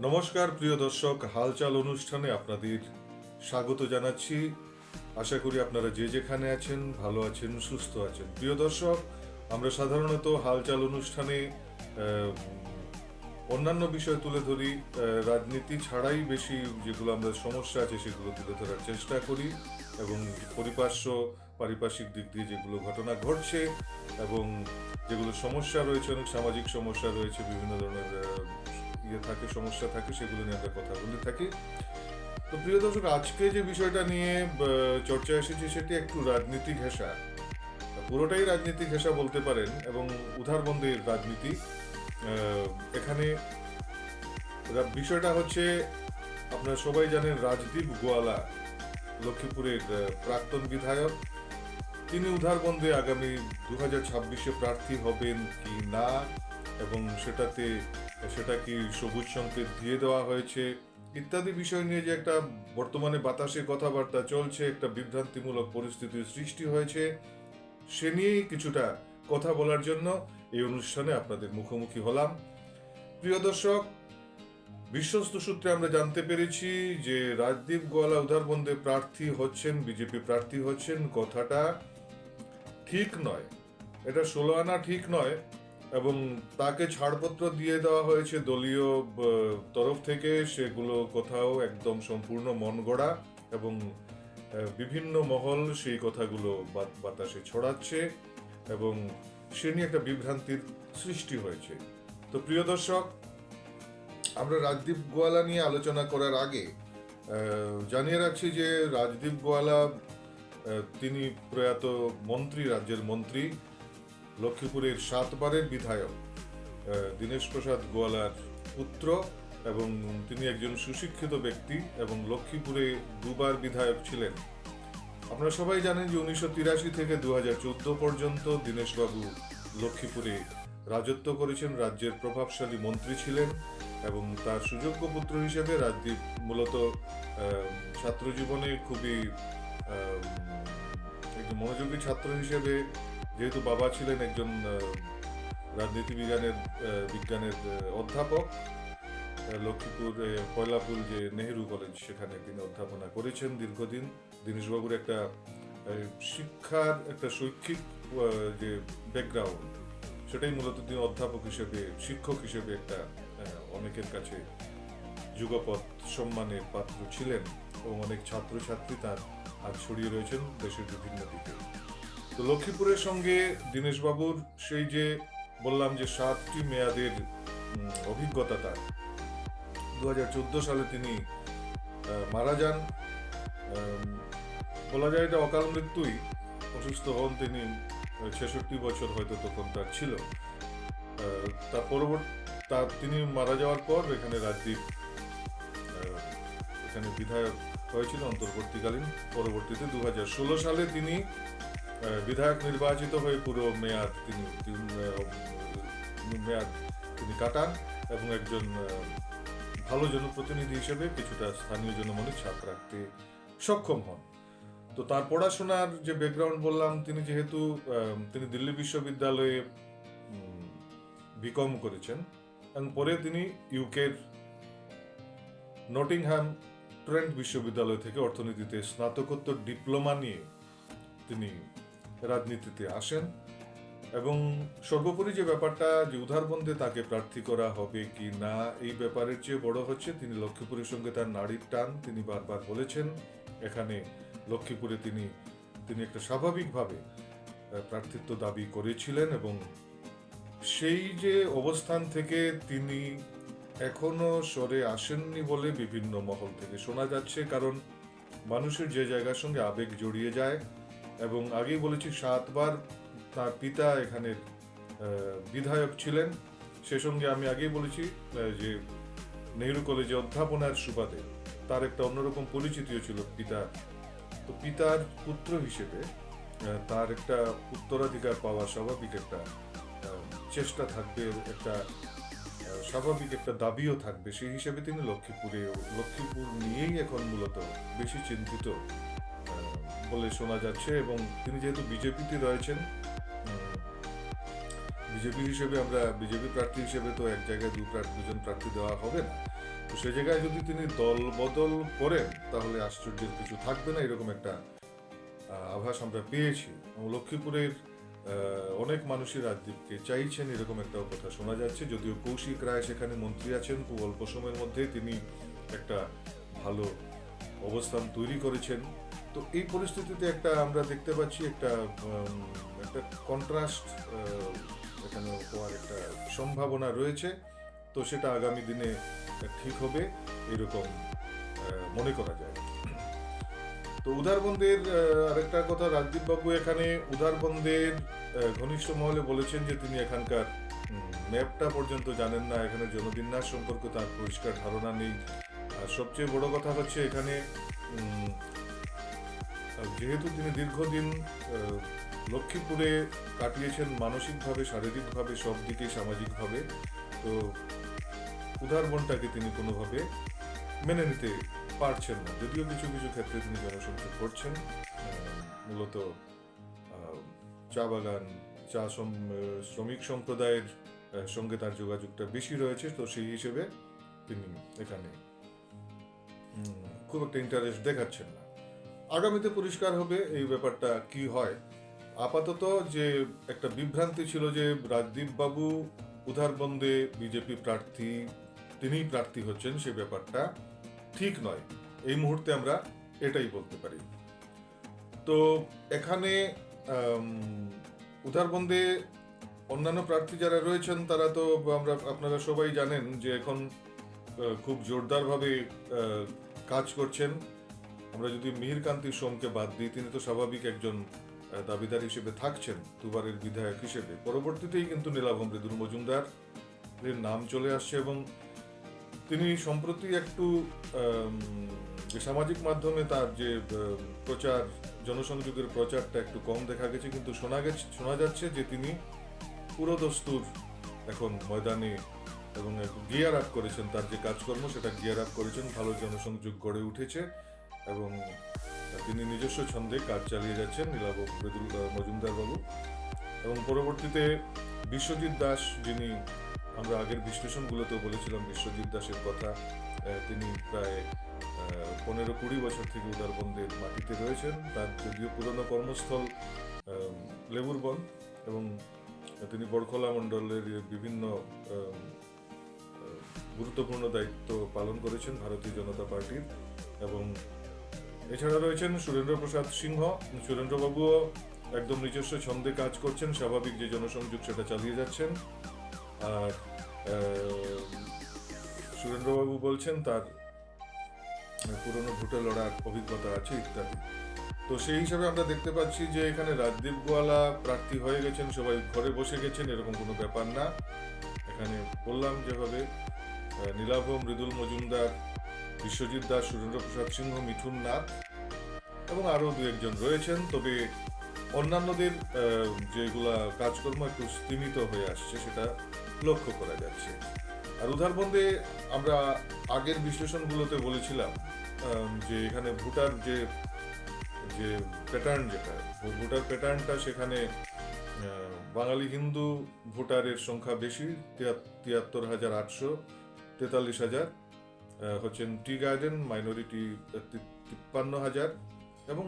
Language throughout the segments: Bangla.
নমস্কার, প্রিয় দর্শক। হালচাল অনুষ্ঠানে আপনাদের স্বাগত জানাচ্ছি। আশা করি আপনারা যে যেখানে আছেন, ভালো আছেন, সুস্থ আছেন। প্রিয় দর্শক, আমরা সাধারণত হালচাল অনুষ্ঠানে অন্যান্য বিষয় তুলে ধরি। রাজনীতি ছাড়াই বেশি যেগুলো আমরা সমস্যা আছে, সেগুলো তুলে ধরার চেষ্টা করি এবং পরিপার্শ্ব, পারিপার্শ্বিক দিক দিয়ে যেগুলো ঘটনা ঘটছে এবং যেগুলো সমস্যা রয়েছে, অনেক সামাজিক সমস্যা রয়েছে, বিভিন্ন ধরনের ইয়ে থাকে, সমস্যা থাকে, সেগুলো নিয়ে আমরা কথা বলে থাকি। তো প্রিয় দর্শক, আজকে যে বিষয়টা নিয়ে চর্চা এসেছে সেটি একটু রাজনীতি ঘেঁষা। পুরোটাই রাজনীতি ঘেঁষা বলতে পারেন এবং উধারবন্দের রাজনীতি। এখানে বিষয়টা হচ্ছে, আপনারা সবাই জানেন রাজদীপ গোয়ালা, লক্ষ্মীপুরের প্রাক্তন বিধায়ক। তিনি উধারবন্দে আগামী দু হাজার ছাব্বিশে প্রার্থী হবেন কি না এবং সেটাতে সেটা কি সবুজ সংকেত দিয়ে দেওয়া হয়েছে? ইত্যাদি বিষয় নিয়ে যে একটা বর্তমানে বাতাসে কথাবার্তা চলছে, একটা বিভ্রান্তিমূলক পরিস্থিতির সৃষ্টি হয়েছে, সে নিয়েই কিছুটা কথা বলার জন্য এই অনুষ্ঠানে আপনাদের মুখোমুখি হলাম। প্রিয় দর্শক, বিশ্বস্ত সূত্রে আমরা জানতে পেরেছি যে রাজদীপ গোয়ালা উধারবন্দে প্রার্থী হচ্ছেন, বিজেপি প্রার্থী হচ্ছেন কথাটা ঠিক নয়। এটা ষোলো আনা ঠিক নয় এবং তাকে ছাড়পত্র দিয়ে দেওয়া হয়েছে দলীয় তরফ থেকে। সেগুলো কোথাও একদম সম্পূর্ণ মন গড়া এবং বিভিন্ন মহল সেই কথাগুলো বাত- বাতাসে ছড়াচ্ছে এবং সে নিয়ে একটা বিভ্রান্তির সৃষ্টি হয়েছে। তো প্রিয় দর্শক, আমরা রাজদীপ গোয়ালা নিয়ে আলোচনা করার আগে জানিয়ে রাখছি যে রাজদীপ গোয়ালা তিনি প্রয়াত মন্ত্রী, রাজ্যের মন্ত্রী। লক্ষ্মীপুরের সাতবারের বিধায়ক দীনেশ প্রসাদ গোয়ালার পুত্র এবং তিনি একজন সুশিক্ষিত ব্যক্তি এবং লক্ষ্মীপুরে দুবার বিধায়ক ছিলেন। আপনারা সবাই জানেন যে উনিশশো তিরাশি থেকে দু হাজার চোদ্দ পর্যন্ত দীনেশবাবু লক্ষ্মীপুরে রাজত্ব করেছেন রাজ্যের প্রভাবশালী মন্ত্রী ছিলেন এবং তার সুযোগ্য পুত্র হিসেবে রাজদীপ মূলত আহ, ছাত্র জীবনে খুবই একজন মনোযোগী ছাত্র হিসেবে যেহেতু বাবা ছিলেন একজন রাজনীতি বিজ্ঞানের বিজ্ঞানের অধ্যাপক লক্ষ্মীপুর কয়লাপুর যে নেহেরু কলেজ সেখানে তিনি অধ্যাপনা করেছেন দীর্ঘদিন। দীনেশবাবুর একটা শিক্ষার একটা শৈক্ষিক যে ব্যাকগ্রাউন্ড সেটাই মূলত তিনি অধ্যাপক হিসেবে, শিক্ষক হিসেবে একটা অনেকের কাছে যুগপৎ সম্মানের পাত্র ছিলেন এবং অনেক ছাত্রছাত্রী তার হাত ছড়িয়ে রয়েছেন দেশের বিভিন্ন দিকে। তো লক্ষ্মীপুরের সঙ্গে দীনেশবাবুর সেই যে বললাম যে সাতটি মেয়াদের অভিজ্ঞতা তার। দুহাজার চোদ্দ সালে তিনি মারা যান। বলা যায় এটা অকাল মৃত্যুই। অসুস্থ হন তিনি ছেষট্টি বছর হয়তো তখন তার ছিল। তার পরবর্তী, তার তিনি মারা যাওয়ার পর এখানে রাজদীপ এখানে বিধায়ক হয়েছিল অন্তর্বর্তীকালীন। পরবর্তীতে দু হাজার ষোলো সালে তিনি বিধায়ক নির্বাচিত হয়ে পুরো মেয়াদ তিনি মেয়াদ তিনি কাটান এবং একজন ভালো জনপ্রতিনিধি হিসেবে কিছুটা স্থানীয় জনমনে ছাপ রাখতে সক্ষম হন। তো তার পড়াশোনার যে ব্যাকগ্রাউন্ড বললাম, তিনি যেহেতু তিনি দিল্লি বিশ্ববিদ্যালয়ে বিকম করেছেন এবং পরে তিনি ইউকের নটিংহ্যাম ট্রেন্ট বিশ্ববিদ্যালয় থেকে অর্থনীতিতে স্নাতকোত্তর ডিপ্লোমা নিয়ে তিনি রাজনীতিতে আসেন এবং সর্বোপরি যে ব্যাপারটা যে উধারবন্ধে তাকে প্রার্থী করা হবে কি না, এই ব্যাপারের চেয়ে বড় হচ্ছে তিনি লক্ষ্মীপুরের সঙ্গে তার নারীর টান। তিনি বারবার বলেছেন, এখানে লক্ষ্মীপুরে তিনি তিনি একটা স্বাভাবিকভাবে প্রার্থিত্ব দাবি করেছিলেন এবং সেই যে অবস্থান থেকে তিনি এখনও সরে আসেননি বলে বিভিন্ন মহল থেকে শোনা যাচ্ছে, কারণ মানুষের যে জায়গার সঙ্গে আবেগ জড়িয়ে যায় এবং আগেই বলেছি, সাতবার তার পিতা এখানে বিধায়ক ছিলেন। সে সঙ্গে আমি আগেই বলেছি যে নেহরু কলেজে অধ্যাপনার সুবাদে তার একটা অন্যরকম পরিচিতিও ছিল পিতা তো পিতার পুত্র হিসেবে তার একটা উত্তরাধিকার পাওয়া স্বাভাবিক একটা চেষ্টা থাকবে, একটা স্বাভাবিক একটা দাবিও থাকবে। সেই হিসেবে তিনি লক্ষ্মীপুরে লক্ষ্মীপুর নিয়েই এখন মূলত বেশি চিন্তিত। বলে শোনা যাচ্ছে এবং তিনি যেহেতু বিজেপিতে রয়েছেন বিজেপি হিসেবে আমরা, বিজেপি প্রার্থী হিসেবে তো এক জায়গায় দু দুজন প্রার্থী দেওয়া হবে না। তো সে জায়গায় যদি তিনি দল বদল করেন, তাহলে আশ্চর্যের কিছু থাকবে না, এরকম একটা আভাস আমরা পেয়েছি। লক্ষ্মীপুরের অনেক মানুষই রাজদীপকে চাইছেন, এরকম একটা কথা শোনা যাচ্ছে। যদিও কৌশিক রায় সেখানে মন্ত্রী আছেন, খুব অল্প সময়ের মধ্যে তিনি একটা ভালো অবস্থান তৈরি করেছেন। তো এই পরিস্থিতিতে একটা আমরা দেখতে পাচ্ছি একটা একটা কন্ট্রাস্ট এখানে হওয়ার একটা সম্ভাবনা রয়েছে। তো সেটা আগামী দিনে ঠিক হবে, এরকম মনে করা যায়। তো উদারবন্দের আরেকটা কথা, রাজদীপ বাবু এখানে উদারবন্দের ঘনিষ্ঠ মহলে বলেছেন যে তিনি এখানকার ম্যাপটা পর্যন্ত জানেন না, এখানে জনবিন্যাস সম্পর্কে তার পরিষ্কার ধারণা নেই। আর সবচেয়ে বড় কথা হচ্ছে এখানে যেহেতু তিনি দীর্ঘদিন লক্ষ্মীপুরে কাটিয়েছেন মানসিকভাবে, শারীরিকভাবে, সব দিকে সামাজিকভাবে, তো উদারবনটাকে তিনি কোনোভাবে মেনে নিতে পারছেন না। যদিও কিছু কিছু ক্ষেত্রে তিনি জনসংখ্যা করছেন মূলত চা বাগান, চা শ্রমিক সম্প্রদায়ের সঙ্গে তার যোগাযোগটা বেশি রয়েছে, তো সেই হিসেবে তিনি এখানে খুব একটা ইন্টারেস্ট দেখাচ্ছেন না। আগামীতে পরিষ্কার হবে এই ব্যাপারটা কি হয়। আপাতত যে একটা বিভ্রান্তি ছিল যে রাজদীপ বাবু উধারবন্দে বিজেপি প্রার্থী, তিনিই প্রার্থী হচ্ছেন সে ব্যাপারটা ঠিক নয়। এই মুহূর্তে আমরা এটাই বলতে পারি। তো এখানে উধারবন্দে অন্যান্য প্রার্থী যারা রয়েছেন, তারা তো আমরা, আপনারা সবাই জানেন যে এখন খুব জোরদারভাবে কাজ করছেন। আমরা যদি মিহিরকান্তি সোমকে বাদ দিই, তিনি তো স্বাভাবিক একজন দাবিদার হিসেবে থাকছেন, দুবারের বিধায়ক হিসেবে। পরবর্তীতেই কিন্তু নীলাভম মৃদুল মজুমদার এর নাম চলে আসছে এবং তিনি সম্প্রতি একটু সামাজিক মাধ্যমে তার যে প্রচার, জনসংযোগের প্রচারটা একটু কম দেখা গেছে, কিন্তু শোনা গেছে, শোনা যাচ্ছে যে তিনি পুরোদস্তুর এখন ময়দানে এবং গিয়ার আপ করেছেন, তার যে কাজকর্ম সেটা গিয়ার আপ করেছেন, ভালো জনসংযোগ গড়ে উঠেছে। এবং তিনি নিজস্ব ছন্দে কাজ চালিয়ে যাচ্ছেন মৃদুল মজুমদার বাবু। এবং পরবর্তীতে বিশ্বজিৎ দাস যিনি আমরা আগের বিশ্লেষণগুলোতেও বলেছিলাম বিশ্বজিৎ দাসের কথা তিনি প্রায় পনেরো কুড়ি বছর থেকে উদারবন্দের মাটিতে রয়েছেন। তার যদিও পুরনো কর্মস্থল আহ, লেবুর বন এবং তিনি বরখলা মণ্ডলের বিভিন্ন গুরুত্বপূর্ণ দায়িত্ব পালন করেছেন ভারতীয় জনতা পার্টির এবং এছাড়া রয়েছেন সুরেন্দ্র প্রসাদ সিংহ। সুরেন্দ্রবাবুও একদম নিজস্ব ছন্দে কাজ করছেন, স্বাভাবিক যে জনসংযোগ সেটা চালিয়ে যাচ্ছেন। আর সুরেন্দ্রবাবু বলছেন তার পুরনো ভোটে লড়ার অভিজ্ঞতা আছে ইত্যাদি। তো সেই হিসাবে আমরা দেখতে পাচ্ছি যে এখানে রাজদীপ গোয়ালা প্রার্থী হয়ে গেছেন, সবাই ঘরে বসে গেছেন, এরকম কোনো ব্যাপার না। এখানে বললাম যেভাবে নীলাভ মৃদুল মজুমদার বিশ্বজিৎ দাস, সুরেন্দ্র প্রসাদ সিংহ, মিঠুন নাথ এবং আরও দু একজন রয়েছেন। তবে অন্যান্যদের যেগুলা কাজকর্ম একটু স্তীমিত হয়ে আসছে, সেটা লক্ষ্য করা যাচ্ছে। আর উদারবন্দে আমরা আগের বিশ্লেষণগুলোতে বলেছিলাম যে এখানে ভোটার যে যে প্যাটার্ন যেটা, ভোটার প্যাটার্নটা সেখানে বাঙালি হিন্দু ভোটারের সংখ্যা বেশি, তিয়াত্তর হাজার আটশো তেতাল্লিশ হাজার। হচ্ছেন টি গার্ডেন, মাইনরিটি তিপ্পান্ন হাজার এবং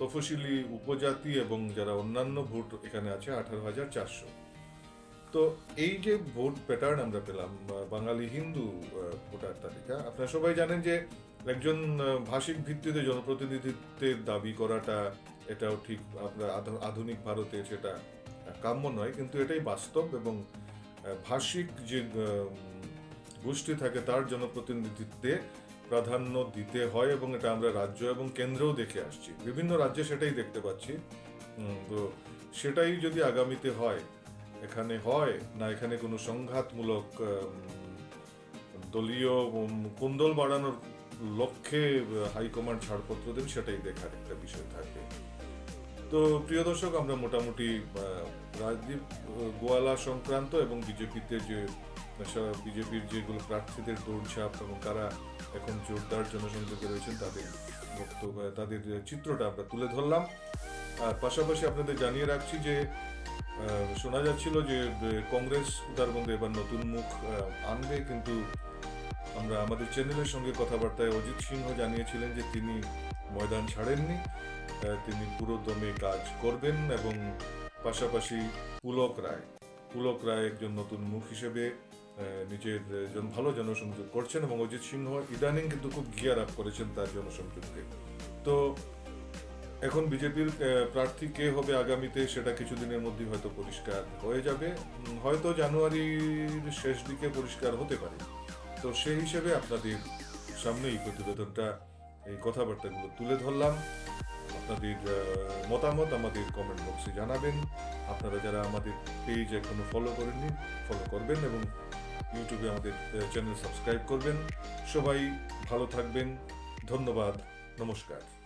তফসিলি উপজাতি এবং যারা অন্যান্য ভোট এখানে আছে আঠারো হাজার চারশো। তো এই যে ভোট প্যাটার্ন আমরা পেলাম বাঙালি হিন্দু ভোটার তালিকা, আপনারা সবাই জানেন যে একজন ভাষিক ভিত্তিতে জনপ্রতিনিধিত্বের দাবি করাটা, এটাও ঠিক আমরা আধুনিক ভারতে সেটা কাম্য নয়, কিন্তু এটাই বাস্তব এবং ভাষিক যে গোষ্ঠী থাকে, তার জনপ্রতিনিধিত্বে প্রাধান্য দিতে হয় এবং এটা আমরা রাজ্য এবং কেন্দ্রেও দেখে আসছি। বিভিন্ন রাজ্যে সেটাই দেখতে পাচ্ছি। তো সেটাই যদি আগামীতে হয়, এখানে হয় না এখানে কোনো সংঘাতমূলক দলীয় কুন্দল বাড়ানোর লক্ষ্যে হাইকমান্ড ছাড়পত্র দেন সেটাই দেখার একটা বিষয় থাকবে। তো প্রিয় দর্শক, আমরা মোটামুটি রাজদীপ গোয়ালা সংক্রান্ত এবং বিজেপিতে যে বিজেপির যেগুলো প্রার্থীদের দৌড়ঝাঁপ এবং কারা এখন জোরদার জনসংযোগে রয়েছেন, তাদের বক্তব্য, তাদের চিত্রটা আমরা তুলে ধরলাম। আর পাশাপাশি আপনাদের জানিয়ে রাখছি যে শোনা যাচ্ছিল যে কংগ্রেস উত্তরবঙ্গে এবার নতুন মুখ আনবে, কিন্তু আমরা আমাদের চ্যানেলের সঙ্গে কথাবার্তায় অজিত সিংহ জানিয়েছিলেন যে তিনি ময়দান ছাড়েননি তিনি পুরো দমে কাজ করবেন এবং পাশাপাশি পুলক রায় পুলক রায় একজন নতুন মুখ হিসেবে নিজের ভালো জনসংযোগ করছেন এবং অজিত সিংহ ইদানিং কিন্তু খুব গিয়ার আপ করেছেন তার জনসংযোগকে। তো এখন বিজেপির প্রার্থী কে হবে আগামীতে সেটা কিছুদিনের মধ্যেই হয়তো পরিষ্কার হয়ে যাবে। হয়তো জানুয়ারির শেষ দিকে পরিষ্কার হতে পারে। তো সেই হিসেবে আপনাদের সামনে এই প্রতিবেদনটা, এই কথাবার্তাগুলো তুলে ধরলাম। আপনাদের মতামত আমাদের কমেন্ট বক্সে জানাবেন। আপনারা যারা আমাদের পেজ এখনও ফলো করেননি ফলো করবেন এবং ইউটিউবে আমাদের চ্যানেল সাবস্ক্রাইব করবেন। সবাই ভালো থাকবেন। ধন্যবাদ। নমস্কার।